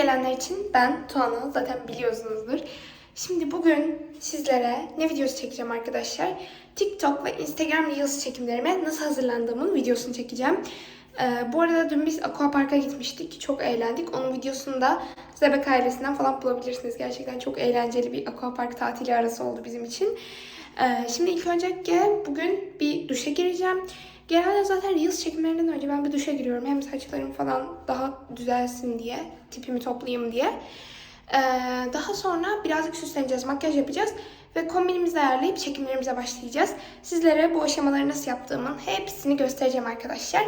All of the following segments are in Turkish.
gelenler için ben Tuana zaten biliyorsunuzdur. Şimdi bugün sizlere ne videosu çekeceğim arkadaşlar? TikTok ve Instagram Reels çekimlerime nasıl hazırlandığımın videosunu çekeceğim. Ee, bu arada dün biz Aquapark'a gitmiştik. Çok eğlendik. Onun videosunu da Zebek ailesinden falan bulabilirsiniz. Gerçekten çok eğlenceli bir Aquapark tatili arası oldu bizim için. Ee, şimdi ilk öncelikle bugün bir duşa gireceğim. Genelde zaten Reels çekimlerinden önce ben bir duşa giriyorum. Hem saçlarım falan daha düzelsin diye, tipimi toplayayım diye. Ee, daha sonra birazcık süsleneceğiz, makyaj yapacağız ve kombinimizi ayarlayıp çekimlerimize başlayacağız. Sizlere bu aşamaları nasıl yaptığımın hepsini göstereceğim arkadaşlar.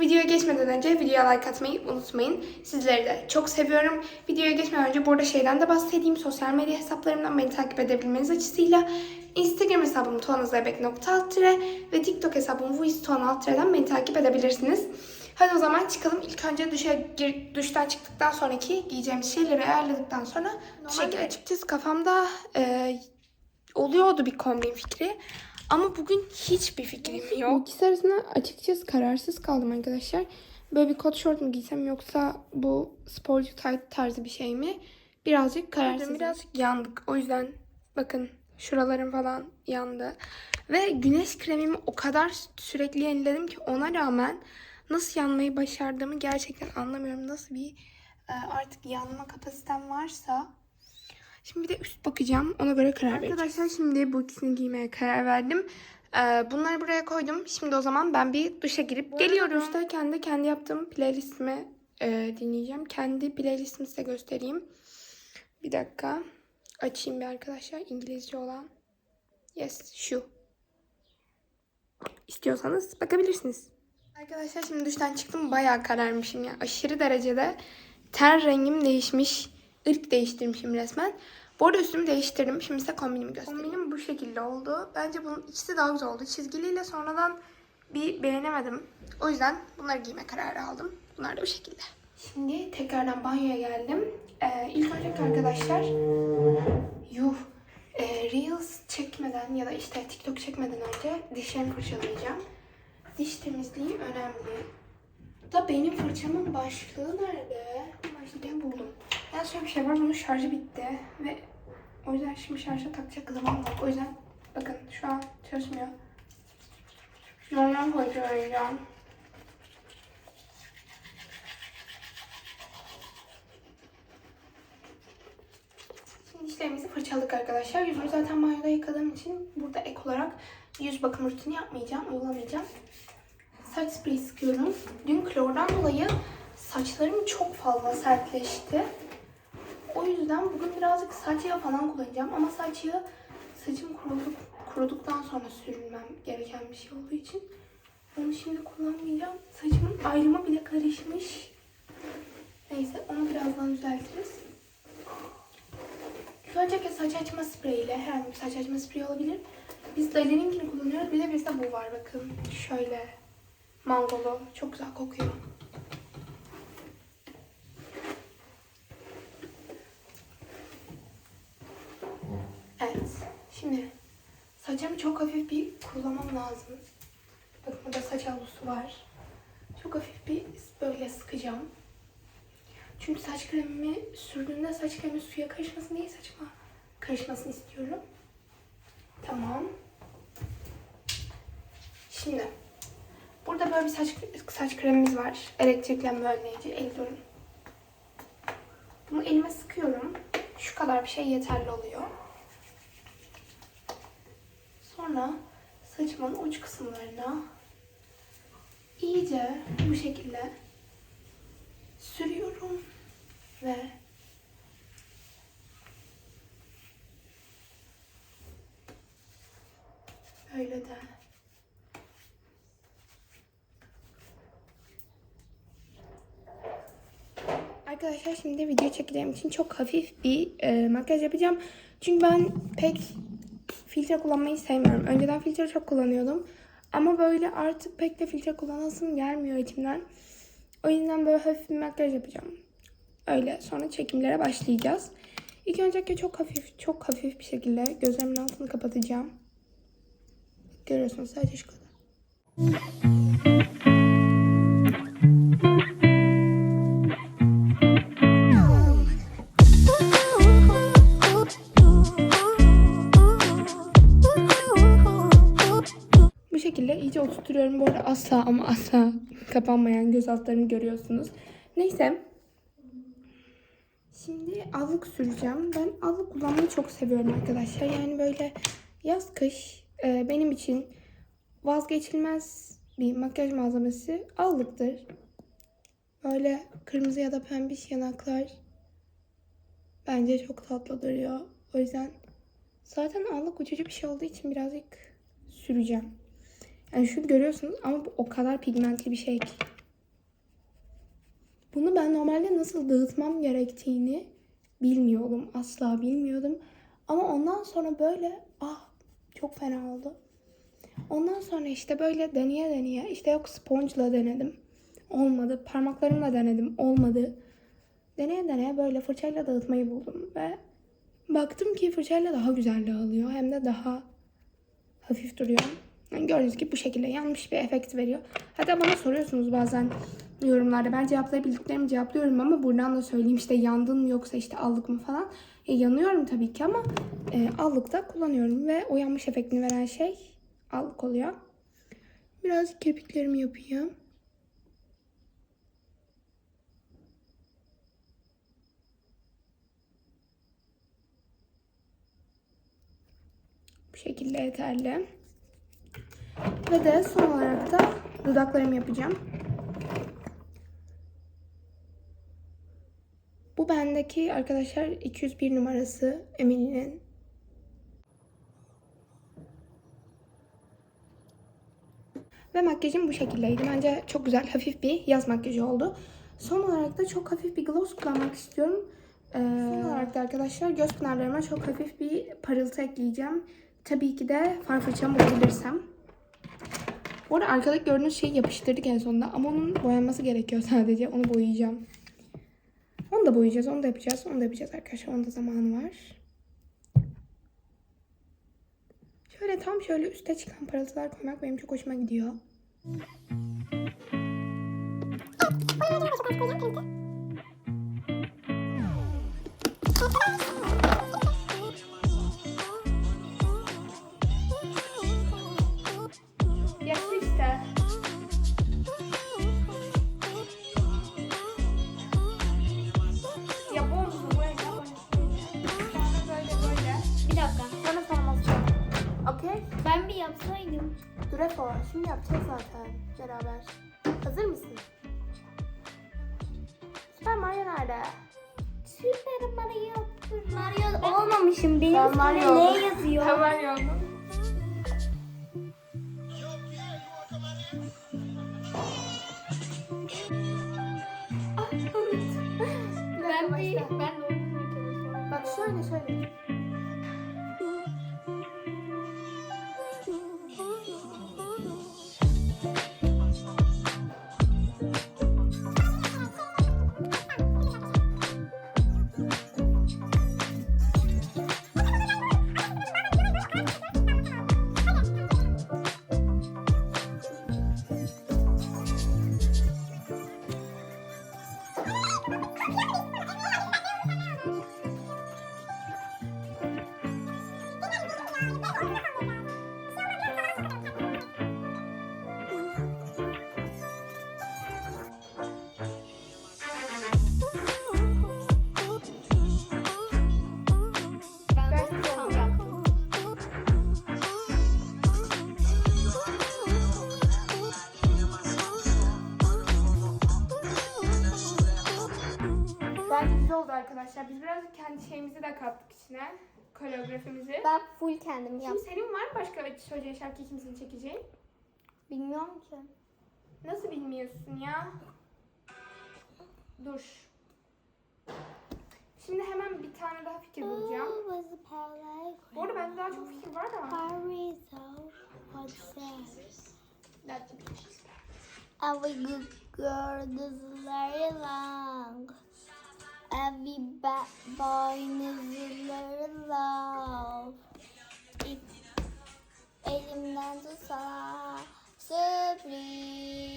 Videoya geçmeden önce videoya like atmayı unutmayın. Sizleri de çok seviyorum. Videoya geçmeden önce burada şeyden de bahsedeyim. Sosyal medya hesaplarımdan beni takip edebilmeniz açısıyla Instagram hesabım tuanazebek.altre ve TikTok hesabım vuistuanaltre'den beni takip edebilirsiniz. Hadi o zaman çıkalım. İlk önce duşa gir, duştan çıktıktan sonraki giyeceğimiz şeyleri ayarladıktan sonra girelim. Açıkçası kafamda e, oluyordu bir kombin fikri. Ama bugün hiçbir fikrim yok. İkisi arasında açıkçası kararsız kaldım arkadaşlar. Böyle bir kot şort mu giysem yoksa bu sporcu tight tarzı bir şey mi? Birazcık kararsız. Birazcık yandık. O yüzden bakın şuralarım falan yandı. Ve güneş kremimi o kadar sürekli yeniledim ki ona rağmen nasıl yanmayı başardığımı gerçekten anlamıyorum. Nasıl bir e, artık yanma kapasitem varsa Şimdi bir de üst bakacağım. Ona göre karar vereceğim. Arkadaşlar şimdi bu ikisini giymeye karar verdim. Ee, bunları buraya koydum. Şimdi o zaman ben bir duşa girip geliyorum. Duştayken de kendi yaptığım playlistimi e, dinleyeceğim. Kendi playlistimi size göstereyim. Bir dakika. Açayım bir arkadaşlar. İngilizce olan. Yes, şu. İstiyorsanız bakabilirsiniz. Arkadaşlar şimdi duştan çıktım. Bayağı kararmışım ya. Aşırı derecede ten rengim değişmiş. Irk değiştirmişim resmen. Bu arada üstümü değiştirdim. Şimdi size kombinimi göstereyim. Kombinim bu şekilde oldu. Bence bunun ikisi daha güzel oldu. Çizgiliyle sonradan bir beğenemedim. O yüzden bunları giyme kararı aldım. Bunlar da bu şekilde. Şimdi tekrardan banyoya geldim. Ee, ilk önce arkadaşlar yuh e, Reels çekmeden ya da işte TikTok çekmeden önce dişlerimi fırçalayacağım. Diş temizliği önemli. Da benim fırçamın başlığı nerede? Başlığı buldum. Ya şöyle bir şey var. Bunun şarjı bitti. Ve o yüzden şimdi şarja takacak zaman yok. O yüzden bakın şu an çalışmıyor. Normal fırçalayacağım. Şimdi dişlerimizi fırçaladık arkadaşlar. Yüzümü zaten banyoda yıkadığım için burada ek olarak yüz bakım rutini yapmayacağım, uygulamayacağım. Saç spreyi sıkıyorum. Dün klordan dolayı saçlarım çok fazla sertleşti. Yüzden bugün birazcık saç yağı falan kullanacağım. Ama saç yağı saçım kuruduk, kuruduktan sonra sürülmem gereken bir şey olduğu için onu şimdi kullanmayacağım. Saçımın ayrımı bile karışmış. Neyse onu birazdan düzeltiriz. Öncelikle saç açma spreyiyle herhangi bir saç açma spreyi olabilir. Biz Dali'ninkini kullanıyoruz. Bir de bizde bu var bakın. Şöyle mangolu. Çok güzel kokuyor. Evet. Şimdi saçımı çok hafif bir kullanmam lazım. Bakın burada saç havlusu var. Çok hafif bir böyle sıkacağım. Çünkü saç kremimi sürdüğümde saç kremi suya karışmasın diye saçıma karışmasını istiyorum. Tamam. Şimdi burada böyle bir saç, saç kremimiz var. Elektriklenme önleyici. El durun. Bunu elime sıkıyorum. Şu kadar bir şey yeterli oluyor. Sonra saçımın uç kısımlarına iyice bu şekilde sürüyorum ve böyle de Arkadaşlar şimdi video çekeceğim için çok hafif bir e, makyaj yapacağım. Çünkü ben pek filtre kullanmayı sevmiyorum. Önceden filtre çok kullanıyordum. Ama böyle artık pek de filtre kullanasım gelmiyor içimden. O yüzden böyle hafif bir makyaj yapacağım. Öyle sonra çekimlere başlayacağız. İlk öncelikle çok hafif, çok hafif bir şekilde gözlerimin altını kapatacağım. Görüyorsunuz sadece şu kadar. Oturtuyorum. Bu arada asla ama asla kapanmayan göz altlarını görüyorsunuz. Neyse. Şimdi allık süreceğim. Ben allık kullanmayı çok seviyorum arkadaşlar. Yani böyle yaz kış e, benim için vazgeçilmez bir makyaj malzemesi allıktır. Böyle kırmızı ya da pembiş yanaklar bence çok tatlı duruyor. O yüzden zaten allık uçucu bir şey olduğu için birazcık süreceğim. Yani şunu görüyorsunuz ama bu o kadar pigmentli bir şey ki. Bunu ben normalde nasıl dağıtmam gerektiğini bilmiyordum. Asla bilmiyordum. Ama ondan sonra böyle ah çok fena oldu. Ondan sonra işte böyle deneye deneye işte yok sponge'la denedim. Olmadı. Parmaklarımla denedim. Olmadı. Deneye deneye böyle fırçayla dağıtmayı buldum ve baktım ki fırçayla daha güzel dağılıyor. Hem de daha hafif duruyor. Yani gördüğünüz gibi bu şekilde yanmış bir efekt veriyor. Hatta bana soruyorsunuz bazen yorumlarda. Ben cevaplayabildiklerimi cevaplıyorum ama buradan da söyleyeyim işte yandın mı yoksa işte allık mı falan. E, yanıyorum tabii ki ama e, allıkta kullanıyorum ve o yanmış efektini veren şey allık oluyor. Biraz kirpiklerimi yapayım. Bu şekilde yeterli. Ve de son olarak da dudaklarımı yapacağım. Bu bendeki arkadaşlar 201 numarası Emily'nin. Ve makyajım bu şekildeydi. Bence çok güzel, hafif bir yaz makyajı oldu. Son olarak da çok hafif bir gloss kullanmak istiyorum. Ee, son olarak da arkadaşlar göz pınarlarıma çok hafif bir parıltı ekleyeceğim. Tabii ki de far fırçamı bulabilirsem. Bu arada arkadaki gördüğünüz şeyi yapıştırdık en sonunda ama onun boyanması gerekiyor sadece. Onu boyayacağım. Onu da boyayacağız, onu da yapacağız, onu da yapacağız arkadaşlar. Onun da zamanı var. Şöyle tam şöyle üste çıkan parıltılar koymak benim çok hoşuma gidiyor. Yaptı yapacağız zaten beraber. Hazır mısın? Süper Mario nerede? Süper Mario. Mario olmamışım. Benim Ben Mario ne oldum. yazıyor? Ben Mario oldum. Ben başla. ben de. Bak şöyle şöyle. Birazcık kendi şeyimizi de kattık içine. Koreografimizi. Ben full kendim Şimdi yaptım. senin var mı başka söyleyeceğin şarkı ikimizin çekeceğin? Bilmiyorum ki. Nasıl bilmiyorsun ya? Dur. Şimdi hemen bir tane daha fikir bulacağım. Bu arada bende daha çok fikir var da. Every good girl is very long. Every bad boy is very love. Elimden tutsana sürpriz.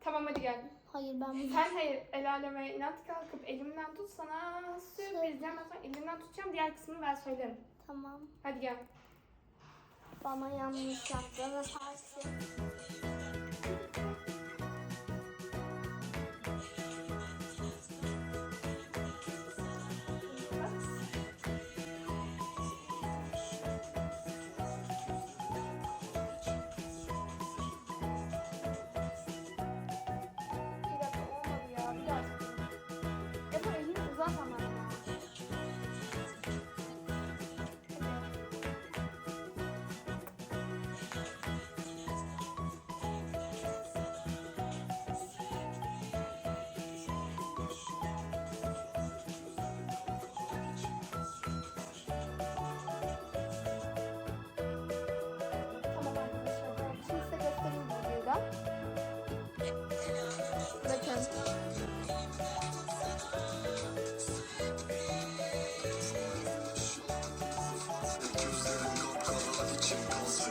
Tamam hadi gel. Hayır ben bunu Sen hayır el aleme inat kalkıp elimden tut sana sürpriz. Hemen sonra elimden tutacağım diğer kısmını ben söylerim. tamam. Hadi gel. Bana yanlış yaptığını tersi.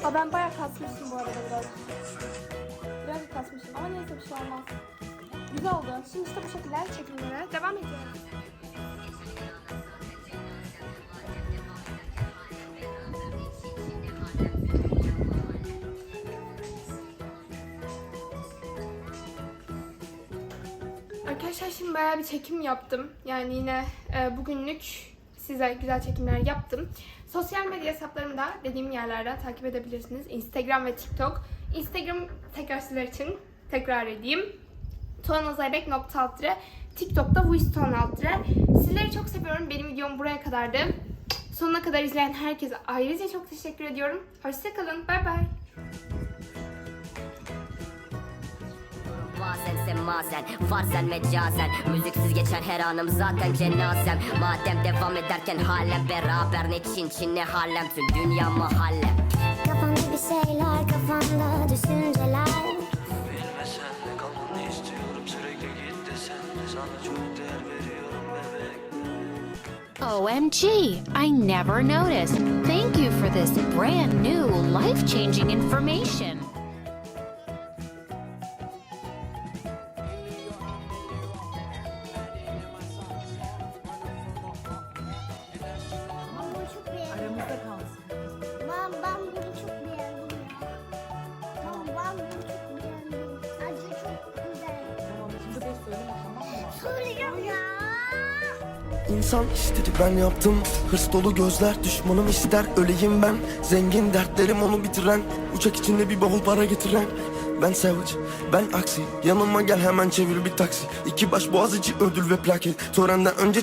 Aa, ben bayağı kasmışım bu arada biraz. Biraz kasmışım ama neyse bir şey olmaz. Güzel oldu. Şimdi işte bu şekilde çekimlere devam ediyoruz. Arkadaşlar şimdi bayağı bir çekim yaptım. Yani yine e, bugünlük size güzel çekimler yaptım. Sosyal medya hesaplarımı da dediğim yerlerden takip edebilirsiniz. Instagram ve TikTok. Instagram tekrar sizler için tekrar edeyim. tuanazaybek.altıre TikTok'ta vuistuanaltıre Sizleri çok seviyorum. Benim videom buraya kadardı. Sonuna kadar izleyen herkese ayrıca çok teşekkür ediyorum. Hoşçakalın. Bay bay. Bazen semazen, farzen mecazen Müziksiz geçer her anım zaten cenazem Madem devam ederken halen beraber Ne Çin Çin ne Harlem tüm dünya mahallem Kafamda bir şeyler, kafamda düşünceler. Bilmesen de kalmanı istiyorum sürekli git desen de sana çok değer veriyorum bebek OMG, I never noticed. Thank you for this brand new, life changing information. İnsan istedi ben yaptım. Hırs dolu gözler düşmanım ister. Öleyim ben. Zengin dertlerim onu bitiren. Uçak içinde bir bavul para getiren. Ben savage, ben aksi. Yanıma gel hemen çevir bir taksi. İki baş boğazıcı ödül ve plaket. Törenden önce